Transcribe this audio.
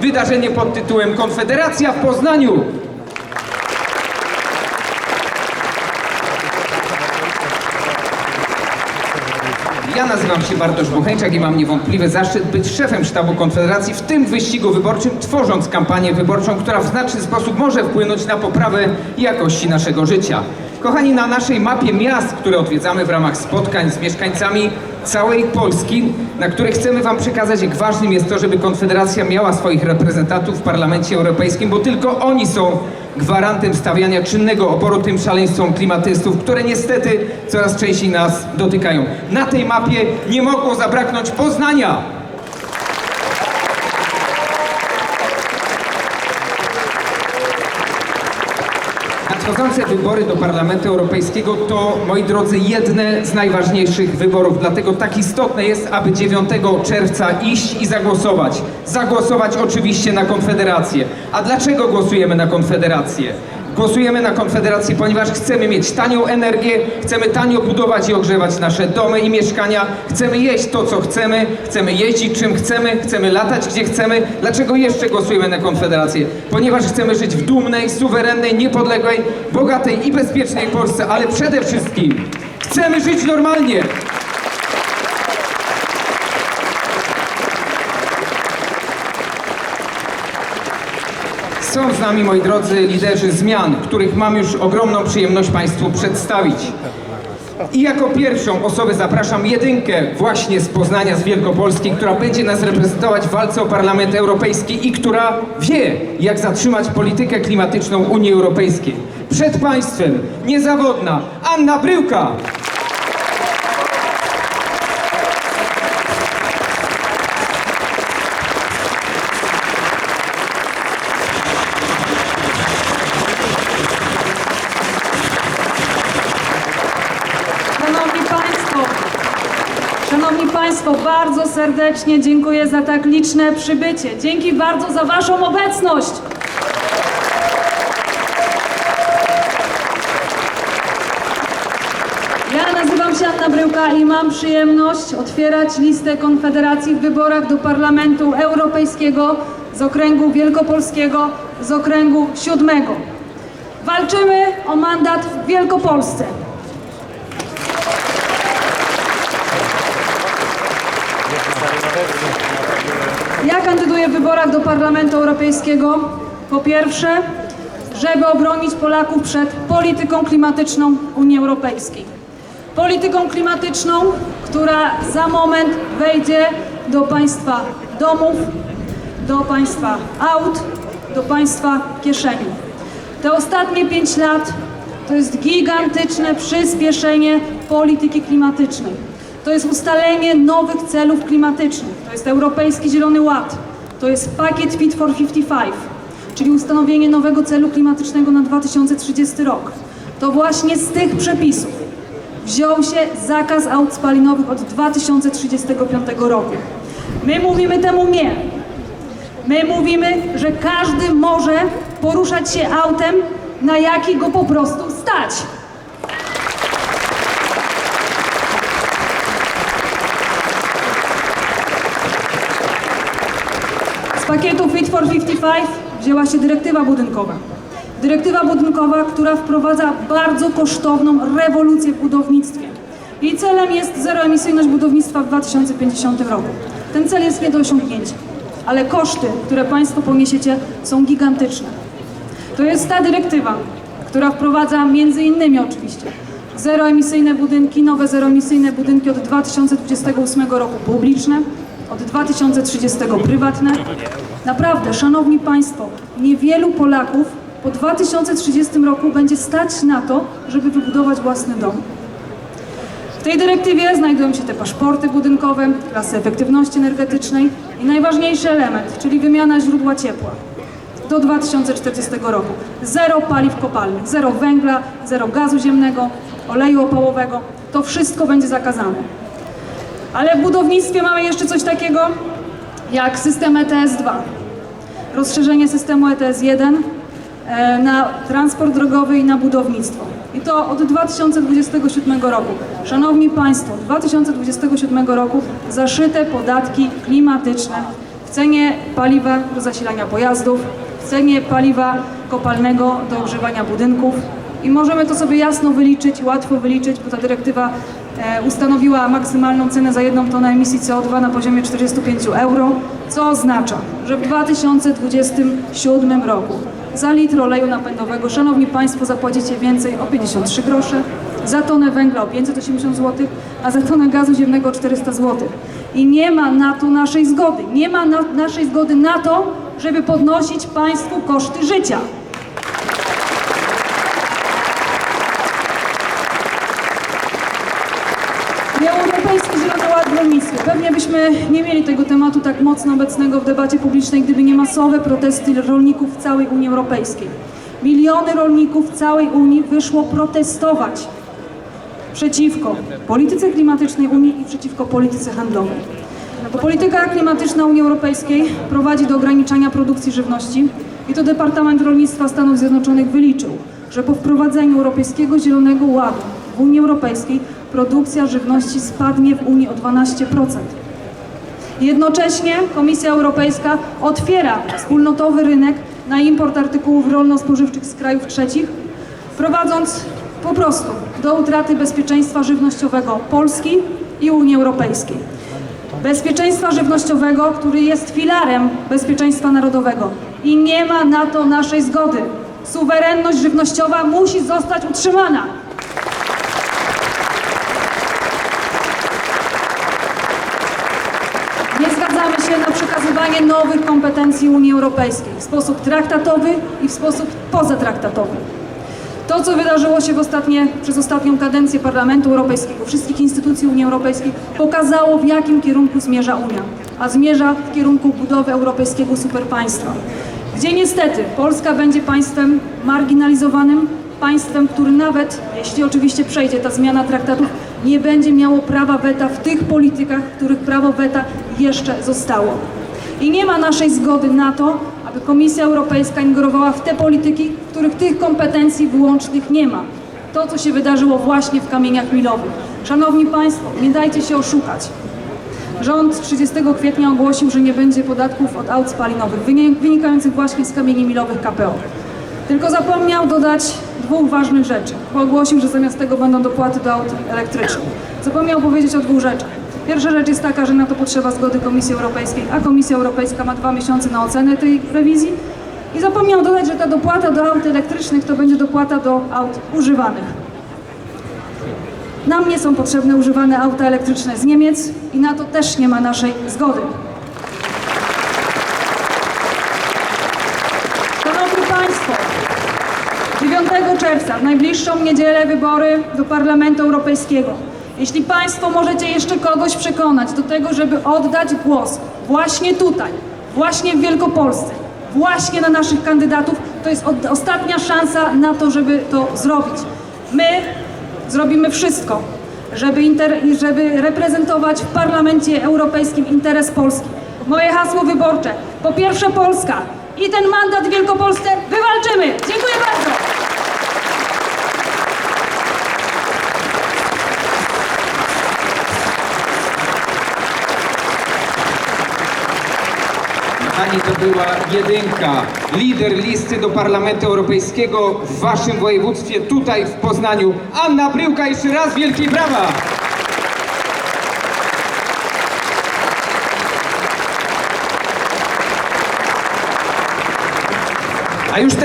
Wydarzenie pod tytułem Konfederacja w Poznaniu. Ja nazywam się Bartosz Buchęczak i mam niewątpliwy zaszczyt być szefem sztabu Konfederacji w tym wyścigu wyborczym, tworząc kampanię wyborczą, która w znaczny sposób może wpłynąć na poprawę jakości naszego życia. Kochani, na naszej mapie miast, które odwiedzamy w ramach spotkań z mieszkańcami całej Polski, na których chcemy Wam przekazać, jak ważnym jest to, żeby Konfederacja miała swoich reprezentantów w Parlamencie Europejskim, bo tylko oni są gwarantem stawiania czynnego oporu tym szaleństwom klimatystów, które niestety coraz częściej nas dotykają. Na tej mapie nie mogło zabraknąć Poznania. Nadchodzące wybory do Parlamentu Europejskiego to, moi drodzy, jedne z najważniejszych wyborów. Dlatego tak istotne jest, aby 9 czerwca iść i zagłosować. Zagłosować oczywiście na Konfederację. A dlaczego głosujemy na Konfederację? Głosujemy na Konfederację, ponieważ chcemy mieć tanią energię, chcemy tanio budować i ogrzewać nasze domy i mieszkania, chcemy jeść to, co chcemy, chcemy jeździć czym chcemy, chcemy latać gdzie chcemy. Dlaczego jeszcze głosujemy na Konfederację? Ponieważ chcemy żyć w dumnej, suwerennej, niepodległej, bogatej i bezpiecznej Polsce, ale przede wszystkim chcemy żyć normalnie. Są z nami, moi drodzy, liderzy zmian, których mam już ogromną przyjemność Państwu przedstawić. I jako pierwszą osobę zapraszam jedynkę właśnie z Poznania, z Wielkopolski, która będzie nas reprezentować w walce o Parlament Europejski i która wie, jak zatrzymać politykę klimatyczną Unii Europejskiej. Przed Państwem niezawodna Anna Bryłka. Szanowni Państwo, Państwo, bardzo serdecznie dziękuję za tak liczne przybycie. Dzięki bardzo za Waszą obecność. Ja nazywam się Anna Bryłka i mam przyjemność otwierać listę Konfederacji w wyborach do Parlamentu Europejskiego z okręgu wielkopolskiego, z okręgu siódmego. Walczymy o mandat w Wielkopolsce. Ja kandyduję w wyborach do Parlamentu Europejskiego po pierwsze, żeby obronić Polaków przed polityką klimatyczną Unii Europejskiej. Polityką klimatyczną, która za moment wejdzie do państwa domów, do państwa aut, do państwa kieszeni. Te ostatnie pięć lat to jest gigantyczne przyspieszenie polityki klimatycznej. To jest ustalenie nowych celów klimatycznych. To jest Europejski Zielony Ład. To jest pakiet Fit for 55, czyli ustanowienie nowego celu klimatycznego na 2030 rok. To właśnie z tych przepisów wziął się zakaz aut spalinowych od 2035 roku. My mówimy temu nie. My mówimy, że każdy może poruszać się autem, na jaki go po prostu stać. Z pakietu Fit for 55 wzięła się dyrektywa budynkowa. Dyrektywa budynkowa, która wprowadza bardzo kosztowną rewolucję w budownictwie. Jej celem jest zeroemisyjność budownictwa w 2050 roku. Ten cel jest nie do osiągnięcia, ale koszty, które Państwo poniesiecie, są gigantyczne. To jest ta dyrektywa, która wprowadza między innymi oczywiście zeroemisyjne budynki, nowe zeroemisyjne budynki od 2028 roku publiczne, od 2030 prywatne. Naprawdę, szanowni państwo, niewielu Polaków po 2030 roku będzie stać na to, żeby wybudować własny dom. W tej dyrektywie znajdują się te paszporty budynkowe, klasy efektywności energetycznej i najważniejszy element, czyli wymiana źródła ciepła do 2040 roku. Zero paliw kopalnych, zero węgla, zero gazu ziemnego, oleju opałowego. To wszystko będzie zakazane. Ale w budownictwie mamy jeszcze coś takiego jak system ETS-2. Rozszerzenie systemu ETS-1 e, na transport drogowy i na budownictwo. I to od 2027 roku. Szanowni Państwo, 2027 roku zaszyte podatki klimatyczne w cenie paliwa do zasilania pojazdów, w cenie paliwa kopalnego do ogrzewania budynków. I możemy to sobie jasno wyliczyć, łatwo wyliczyć, bo ta dyrektywa e, ustanowiła maksymalną cenę za jedną tonę emisji CO2 na poziomie 45 euro, co oznacza, że w 2027 roku za litr oleju napędowego, szanowni Państwo, zapłacicie więcej o 53 grosze, za tonę węgla o 580 zł, a za tonę gazu ziemnego o 400 zł. I nie ma na to naszej zgody. Nie ma na, naszej zgody na to, żeby podnosić Państwu koszty życia. I Europejski Zielony Ład w rolnictwie. Pewnie byśmy nie mieli tego tematu tak mocno obecnego w debacie publicznej, gdyby nie masowe protesty rolników w całej Unii Europejskiej. Miliony rolników w całej Unii wyszło protestować przeciwko polityce klimatycznej Unii i przeciwko polityce handlowej. Bo polityka klimatyczna Unii Europejskiej prowadzi do ograniczania produkcji żywności i to Departament Rolnictwa Stanów Zjednoczonych wyliczył, że po wprowadzeniu Europejskiego Zielonego Ładu w Unii Europejskiej produkcja żywności spadnie w Unii o 12%. Jednocześnie Komisja Europejska otwiera wspólnotowy rynek na import artykułów rolno-spożywczych z krajów trzecich, prowadząc po prostu do utraty bezpieczeństwa żywnościowego Polski i Unii Europejskiej. Bezpieczeństwa żywnościowego, który jest filarem bezpieczeństwa narodowego i nie ma na to naszej zgody. Suwerenność żywnościowa musi zostać utrzymana. Nie zgadzamy się na przekazywanie nowych kompetencji Unii Europejskiej w sposób traktatowy i w sposób pozatraktatowy. To, co wydarzyło się ostatnie, przez ostatnią kadencję Parlamentu Europejskiego, wszystkich instytucji Unii Europejskiej, pokazało, w jakim kierunku zmierza Unia. A zmierza w kierunku budowy europejskiego superpaństwa, gdzie niestety Polska będzie państwem marginalizowanym, państwem, który nawet, jeśli oczywiście przejdzie ta zmiana traktatów, nie będzie miało prawa weta w tych politykach, w których prawo weta jeszcze zostało. I nie ma naszej zgody na to, aby Komisja Europejska ingerowała w te polityki, w których tych kompetencji wyłącznych nie ma. To, co się wydarzyło właśnie w kamieniach milowych. Szanowni Państwo, nie dajcie się oszukać. Rząd 30 kwietnia ogłosił, że nie będzie podatków od aut spalinowych, wyni- wynikających właśnie z kamieni milowych KPO. Tylko zapomniał dodać dwóch ważnych rzeczy, ogłosił, że zamiast tego będą dopłaty do aut elektrycznych. Zapomniał powiedzieć o dwóch rzeczach. Pierwsza rzecz jest taka, że na to potrzeba zgody Komisji Europejskiej, a Komisja Europejska ma dwa miesiące na ocenę tej rewizji. I zapomniał dodać, że ta dopłata do aut elektrycznych to będzie dopłata do aut używanych. Nam nie są potrzebne używane auta elektryczne z Niemiec i na to też nie ma naszej zgody. Szanowni Państwo, 9 czerwca, w najbliższą niedzielę wybory do Parlamentu Europejskiego. Jeśli Państwo możecie jeszcze kogoś przekonać do tego, żeby oddać głos właśnie tutaj, właśnie w Wielkopolsce, właśnie na naszych kandydatów, to jest ostatnia szansa na to, żeby to zrobić. My zrobimy wszystko, żeby, żeby reprezentować w Parlamencie Europejskim interes Polski. Moje hasło wyborcze. Po pierwsze Polska i ten mandat w Wielkopolsce wywalczymy. Dziękuję bardzo. Pani to była jedynka, lider listy do Parlamentu Europejskiego w waszym województwie, tutaj w Poznaniu. Anna Bryłka, jeszcze raz wielkie brawa! A już teraz.